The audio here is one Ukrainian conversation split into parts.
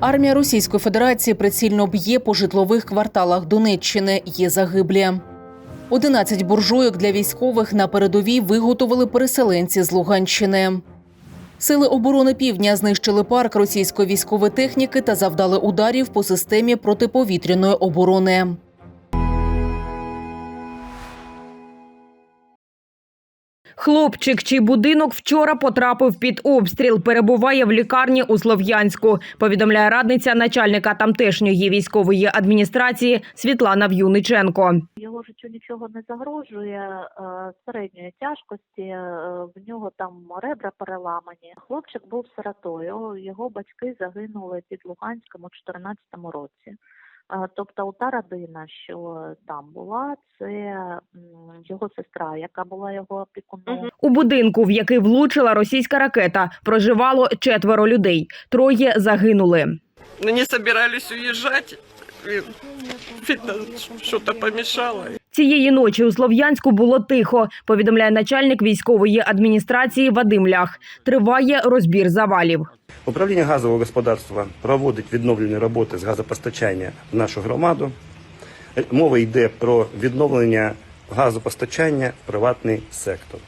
Армія Російської Федерації прицільно б'є по житлових кварталах Донеччини. Є загиблі. 11 буржуйок для військових на передовій виготовили переселенці з Луганщини. Сили оборони Півдня знищили парк російської військової техніки та завдали ударів по системі протиповітряної оборони. Хлопчик, чий будинок вчора потрапив під обстріл, перебуває в лікарні у Слов'янську. Повідомляє радниця начальника тамтешньої військової адміністрації Світлана В'юниченко. Його життю нічого не загрожує е, середньої тяжкості. е, В нього там ребра переламані. Хлопчик був сиротою. Його батьки загинули під Луганськом у 2014 році. Е, Тобто, та родина, що там була, це його сестра, яка була його опікуном. У будинку, в який влучила російська ракета, проживало четверо людей. Троє загинули. Ну, не собирались уезжать. И, видно, что-то помешало. Цієї ночі у Слов'янську було тихо. Повідомляє начальник військової адміністрації Вадим Лях. Триває розбір завалів. Управління газового господарства проводить відновлені роботи з газопостачання в нашу громаду. Мова йде про відновлення газопостачання в приватний сектор.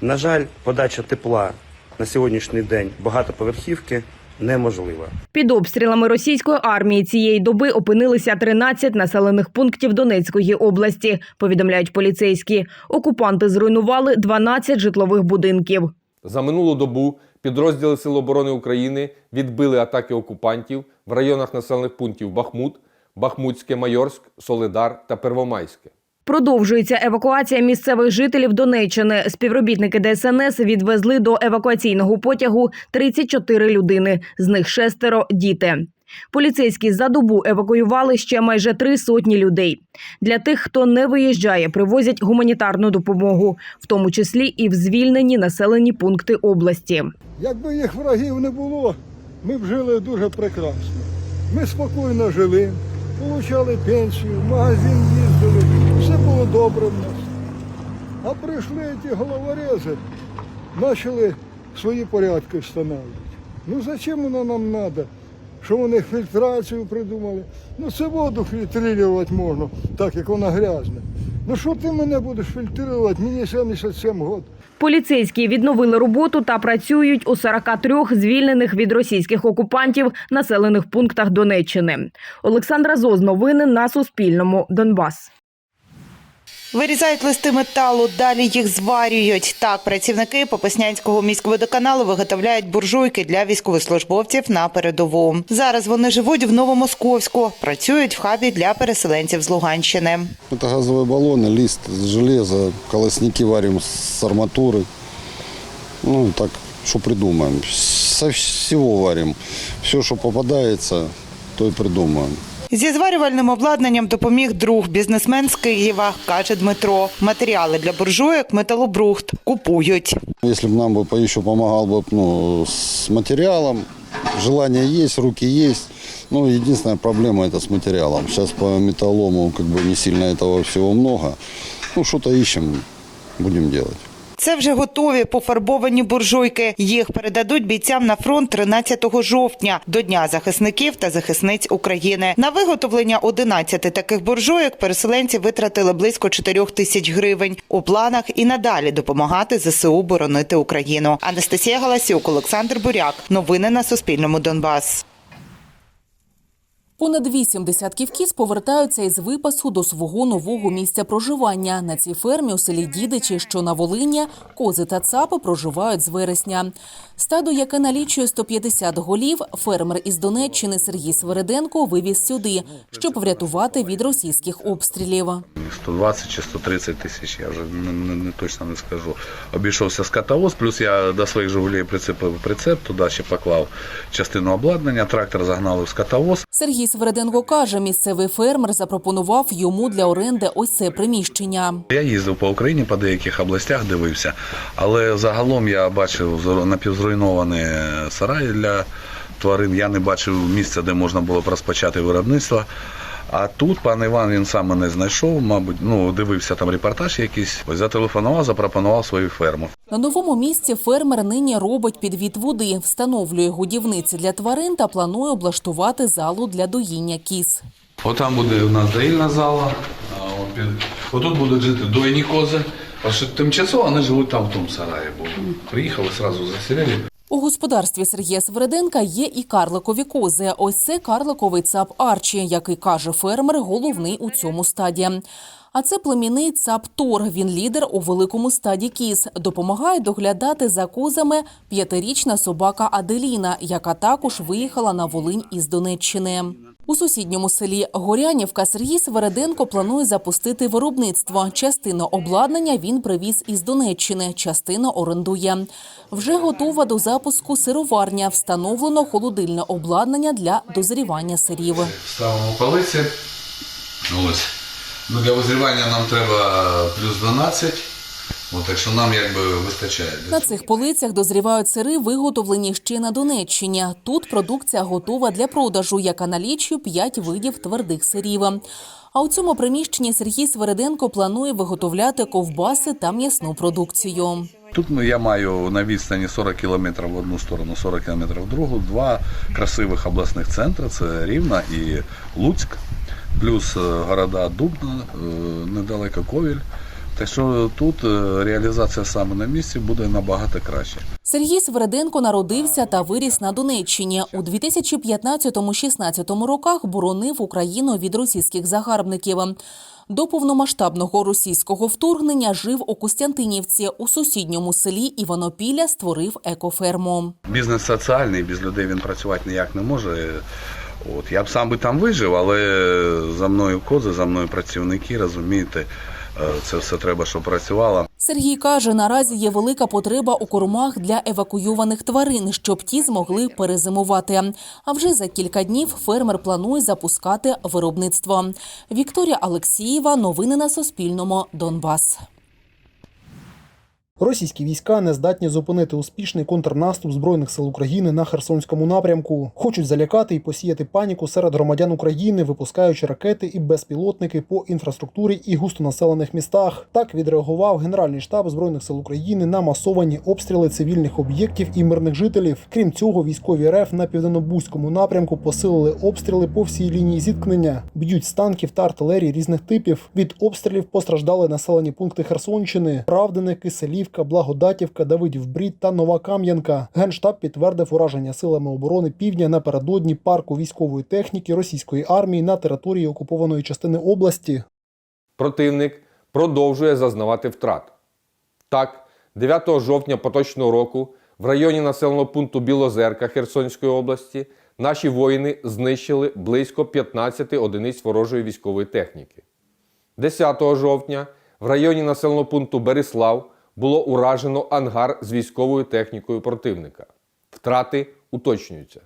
На жаль, подача тепла на сьогоднішній день багатоповерхівки неможлива. Під обстрілами російської армії цієї доби опинилися 13 населених пунктів Донецької області. Повідомляють поліцейські. Окупанти зруйнували 12 житлових будинків. За минулу добу підрозділи Сил оборони України відбили атаки окупантів в районах населених пунктів Бахмут, Бахмутське, Майорськ, Солидар та Первомайське. Продовжується евакуація місцевих жителів Донеччини. Співробітники ДСНС відвезли до евакуаційного потягу 34 людини, з них шестеро діти. Поліцейські за добу евакуювали ще майже три сотні людей. Для тих, хто не виїжджає, привозять гуманітарну допомогу, в тому числі і в звільнені населені пункти області. Якби їх ворогів не було, ми б жили дуже прекрасно. Ми спокійно жили, отримали пенсію, в магазин їздили, все було добре в нас. А прийшли ті головорези, почали свої порядки встановлювати. Ну зачем воно нам треба? Що вони фільтрацію придумали? Ну це воду фільтрувати можна, так як вона грязна. Ну що ти мене будеш фільтрувати? Мені 77 років. Поліцейські відновили роботу та працюють у 43 звільнених від російських окупантів населених пунктах Донеччини. Олександра Зоз, новини на Суспільному. Донбас. Вирізають листи металу, далі їх зварюють. Так, працівники Попаснянського міськводоканалу виготовляють буржуйки для військовослужбовців на передову. Зараз вони живуть в Новомосковську, працюють в хабі для переселенців з Луганщини. Это газовые баллоны, лист с железа, колосники варим с арматуры. Ну, и так, что придумаем. Со всего варим. Все, что попадается, то и придумаем. Зі зварювальним обладнанням допоміг друг бізнесмен з Києва, каже Дмитро. Матеріали для буржуйок металобрухт купують. Если бы нам бы еще помогал бы ну, с материалом, желание есть, руки есть. Ну, единственная проблема это с материалом. Сейчас по металлому как бы не сильно этого всего много. Ну, что-то ищем, будем делать. Це вже готові пофарбовані буржуйки. Їх передадуть бійцям на фронт 13 жовтня до Дня захисників та захисниць України. На виготовлення 11 таких буржуйок переселенці витратили близько 4 тисяч гривень. У планах і надалі допомагати ЗСУ боронити Україну. Анастасія Галасюк, Олександр Буряк. Новини на Суспільному. Донбас. Понад вісім десятків кіз повертаються із випасу до свого нового місця проживання. На цій фермі у селі Дідичі, що на Волині, кози та цапи проживають з вересня. Стадо, яке налічує 150 голів, фермер із Донеччини Сергій Свереденко вивіз сюди, щоб врятувати від російських обстрілів. 120 чи 130 тисяч, я вже не, не, не точно не скажу. Обійшовся скотовоз, плюс я до своїх «Жигулей» прицепив прицеп, туди ще поклав частину обладнання, трактор загнали в скотовоз. Сергій Свереденко каже, місцевий фермер запропонував йому для оренди ось це приміщення. Я їздив по Україні, по деяких областях дивився, але загалом я бачив зру- напівзруйновані сараї для тварин. Я не бачив місця, де можна було б розпочати виробництво. А тут пан Іван він сам мене знайшов, мабуть, ну дивився там репортаж якийсь. Ось зателефонував, запропонував свою ферму. На новому місці фермер нині робить підвід води, встановлює годівниці для тварин та планує облаштувати залу для доїння кіз. Отам буде у нас доїльна зала. А от під- Отут будуть жити дойні кози. А що тимчасово вони живуть там в тому сараї. Бо приїхали, одразу заселили. У господарстві Сергія Свереденка є і карликові кози. Ось це карликовий цап Арчі, який каже фермер, головний у цьому стаді. А це племінний цап Тор. Він лідер у великому стаді кіз. Допомагає доглядати за козами п'ятирічна собака Аделіна, яка також виїхала на Волинь із Донеччини. У сусідньому селі Горянівка Сергій Свереденко планує запустити виробництво. Частину обладнання він привіз із Донеччини, частину орендує. Вже готова до запуску сироварня. Встановлено холодильне обладнання для дозрівання сирів. Ставимо полиці. Ось. Ну, для визрівання нам треба плюс 12. От, так що нам якби вистачає. На цих полицях дозрівають сири, виготовлені ще на Донеччині. Тут продукція готова для продажу, яка налічує 5 видів твердих сирів. А у цьому приміщенні Сергій Свереденко планує виготовляти ковбаси та м'ясну продукцію. Тут ну, я маю на відстані 40 кілометрів в одну сторону, 40 кілометрів в другу. Два красивих обласних центри це Рівна і Луцьк, плюс е, города Дубна, е, недалеко Ковіль. Так що тут е, реалізація саме на місці буде набагато краще. Сергій Свереденко народився та виріс на Донеччині. У 2015-16 роках боронив Україну від російських загарбників. До повномасштабного російського вторгнення жив у Костянтинівці. У сусідньому селі Іванопілля створив екоферму. Бізнес соціальний, без людей він працювати ніяк не може. От я б сам би там вижив, але за мною кози, за мною працівники, розумієте, е, це все треба, щоб працювало. Сергій каже, наразі є велика потреба у кормах для евакуйованих тварин, щоб ті змогли перезимувати. А вже за кілька днів фермер планує запускати виробництво. Вікторія Алексієва. Новини на Суспільному. Донбас. Російські війська не здатні зупинити успішний контрнаступ збройних сил України на Херсонському напрямку. Хочуть залякати і посіяти паніку серед громадян України, випускаючи ракети і безпілотники по інфраструктурі і густонаселених містах. Так відреагував Генеральний штаб збройних сил України на масовані обстріли цивільних об'єктів і мирних жителів. Крім цього, військові РФ на південнобузькому напрямку посилили обстріли по всій лінії зіткнення. Б'ють з танків та артилерії різних типів. Від обстрілів постраждали населені пункти Херсонщини, Правдиники, Селівка, Благодатівка, Давидів Брід та Нова Кам'янка. Генштаб підтвердив ураження силами оборони півдня напередодні парку військової техніки російської армії на території окупованої частини області. Противник продовжує зазнавати втрат. Так, 9 жовтня поточного року в районі населеного пункту Білозерка Херсонської області наші воїни знищили близько 15 одиниць ворожої військової техніки. 10 жовтня в районі населеного пункту Берислав було уражено ангар з військовою технікою противника. Втрати уточнюються.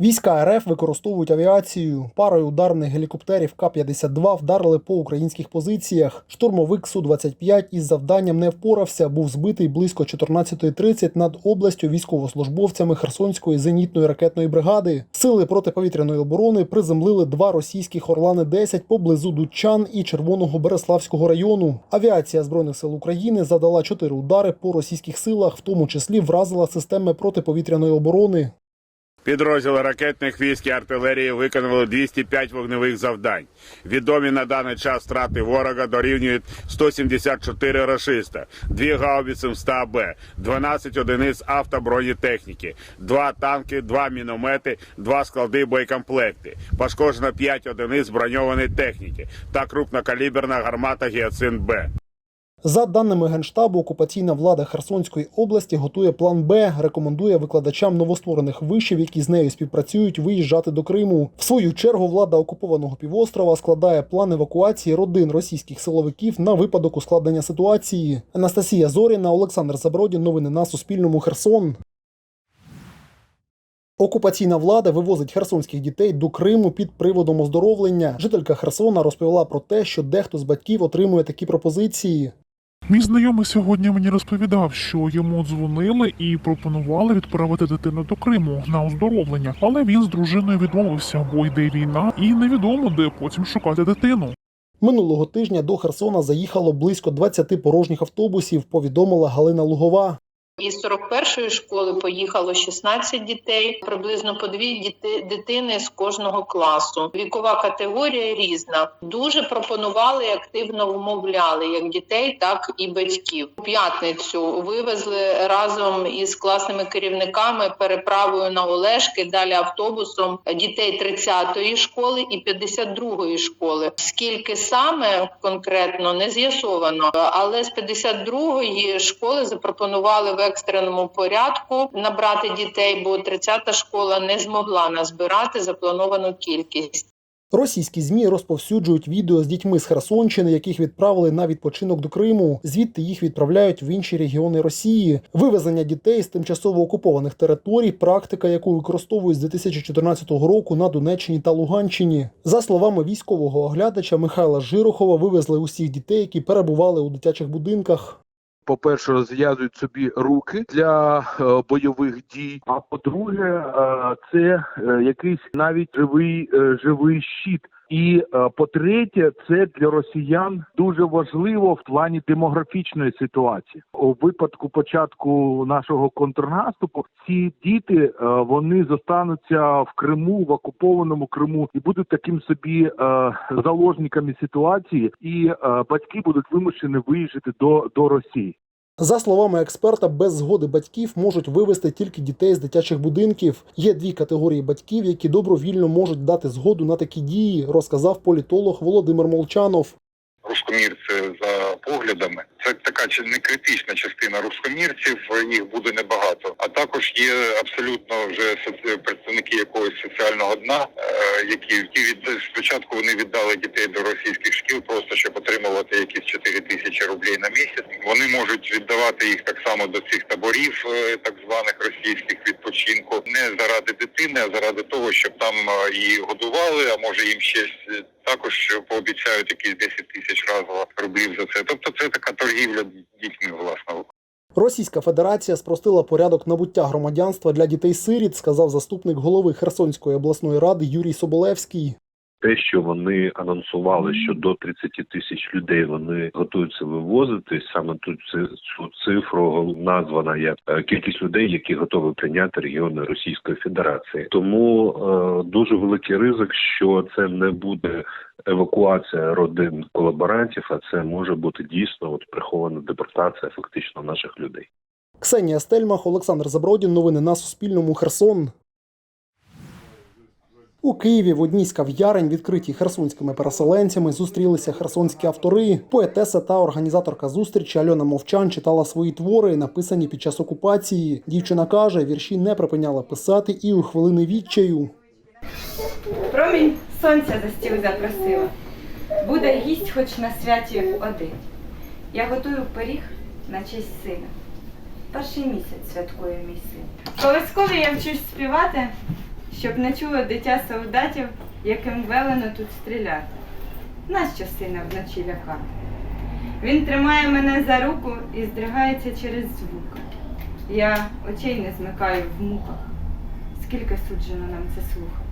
Війська РФ використовують авіацію. Парою ударних гелікоптерів К-52 вдарили по українських позиціях. Штурмовик Су-25 із завданням не впорався, був збитий близько 14.30 над областю військовослужбовцями Херсонської зенітної ракетної бригади. Сили протиповітряної оборони приземлили два російських Орлани-10 поблизу Дудчан і Червоного Береславського району. Авіація збройних сил України завдала чотири удари по російських силах, в тому числі вразила системи протиповітряної оборони. Підрозділи ракетних військ і артилерії виконали 205 вогневих завдань. Відомі на даний час втрати ворога дорівнюють 174 рашиста, 2 гаубиці МСТА-Б, 12 одиниць автобронетехніки, 2 танки, 2 міномети, 2 склади боєкомплекти. Пошкоджено 5 одиниць броньованої техніки та крупнокаліберна гармата Гіацин-Б. За даними Генштабу, окупаційна влада Херсонської області готує план Б, рекомендує викладачам новостворених вишів, які з нею співпрацюють, виїжджати до Криму. В свою чергу влада окупованого півострова складає план евакуації родин російських силовиків на випадок ускладнення ситуації. Анастасія Зоріна, Олександр Забродін. Новини на Суспільному. Херсон. Окупаційна влада вивозить херсонських дітей до Криму під приводом оздоровлення. Жителька Херсона розповіла про те, що дехто з батьків отримує такі пропозиції. Мій знайомий сьогодні мені розповідав, що йому дзвонили і пропонували відправити дитину до Криму на оздоровлення, але він з дружиною відмовився, бо йде війна, і невідомо, де потім шукати дитину. Минулого тижня до Херсона заїхало близько 20 порожніх автобусів, повідомила Галина Лугова. Із 41-ї школи поїхало 16 дітей, приблизно по дві діти, дитини з кожного класу. Вікова категорія різна. Дуже пропонували активно вмовляли як дітей, так і батьків. У п'ятницю вивезли разом із класними керівниками переправою на Олешки, далі автобусом дітей 30-ї школи і 52-ї школи. Скільки саме конкретно не з'ясовано, але з 52-ї школи запропонували екстреному порядку набрати дітей, бо 30-та школа не змогла назбирати заплановану кількість. Російські змі розповсюджують відео з дітьми з Херсонщини, яких відправили на відпочинок до Криму. Звідти їх відправляють в інші регіони Росії. Вивезення дітей з тимчасово окупованих територій практика, яку використовують з 2014 року на Донеччині та Луганщині. За словами військового оглядача Михайла Жирохова, вивезли усіх дітей, які перебували у дитячих будинках. По-перше, розв'язують собі руки для е, бойових дій. А по-друге, е, це е, якийсь навіть живий живий щит. І е, по-третє, це для росіян дуже важливо в плані демографічної ситуації. У випадку початку нашого контрнаступу ці діти е, вони зостануться в Криму, в окупованому Криму, і будуть таким собі е, заложниками ситуації, і батьки будуть вимушені виїжджати до, до Росії. За словами експерта, без згоди батьків можуть вивести тільки дітей з дитячих будинків. Є дві категорії батьків, які добровільно можуть дати згоду на такі дії, розказав політолог Володимир Молчанов. Рускомірці за поглядами. Це така чи не критична частина рускомірців, їх буде небагато. А також є абсолютно вже представники якогось соціального дна, е, які, які від спочатку вони віддали дітей до російських шкіл, просто щоб отримувати якісь 4 тисячі рублей на місяць. Вони можуть віддавати їх так само до цих таборів, е, так званих російських відпочинку, не заради дитини, а заради того, щоб там е, її годували, а може їм ще також пообіцяють якісь 10 тисяч разово рублів за це. Тобто це така торгівля дітьми, власне. Російська Федерація спростила порядок набуття громадянства для дітей-сиріт, сказав заступник голови Херсонської обласної ради Юрій Соболевський. Те, що вони анонсували, що до 30 тисяч людей вони готуються вивозити. Саме тут цю цифру названа як е, кількість людей, які готові прийняти регіони Російської Федерації. Тому е, дуже великий ризик, що це не буде евакуація родин колаборантів, а це може бути дійсно от прихована депортація фактично наших людей. Ксенія Стельмах, Олександр Забродін. Новини на Суспільному. Херсон. У Києві в одній з кав'ярень, відкритій херсонськими переселенцями, зустрілися херсонські автори. Поетеса та організаторка зустрічі Альона Мовчан читала свої твори, написані під час окупації. Дівчина каже, вірші не припиняла писати і у хвилини відчаю. Промінь сонця за стіл запросила. Буде гість хоч на святі один. Я готую пиріг на честь сина. Перший місяць святкує мій син. Колискові я вчусь співати, щоб не чуло дитя солдатів, яким велено тут стріляти. Нащо сина вночі лякати? Він тримає мене за руку і здригається через звук. Я очей не змикаю в муках. Скільки суджено нам це слухати?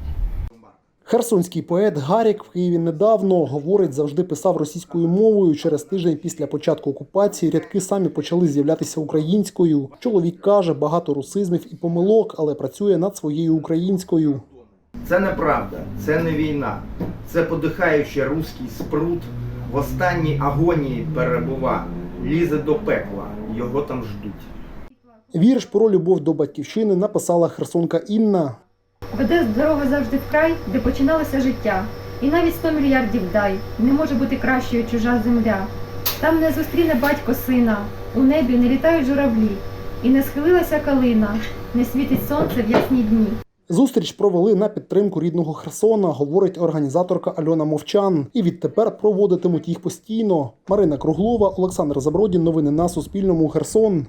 Херсонський поет Гарік в Києві недавно говорить, завжди писав російською мовою. Через тиждень після початку окупації рядки самі почали з'являтися українською. Чоловік каже, багато русизмів і помилок, але працює над своєю українською. Це неправда, це не війна. Це подихаючий руський спрут в останній агонії перебува, лізе до пекла, його там ждуть. Вірш про любов до батьківщини написала херсонка Інна. Веде дорога завжди в край, де починалося життя. І навіть сто мільярдів дай не може бути кращою чужа земля. Там не зустріне батько сина, у небі не літають журавлі, і не схилилася калина, не світить сонце в ясні дні. Зустріч провели на підтримку рідного Херсона, говорить організаторка Альона Мовчан. І відтепер проводитимуть їх постійно. Марина Круглова, Олександр Забродін. Новини на Суспільному. Херсон.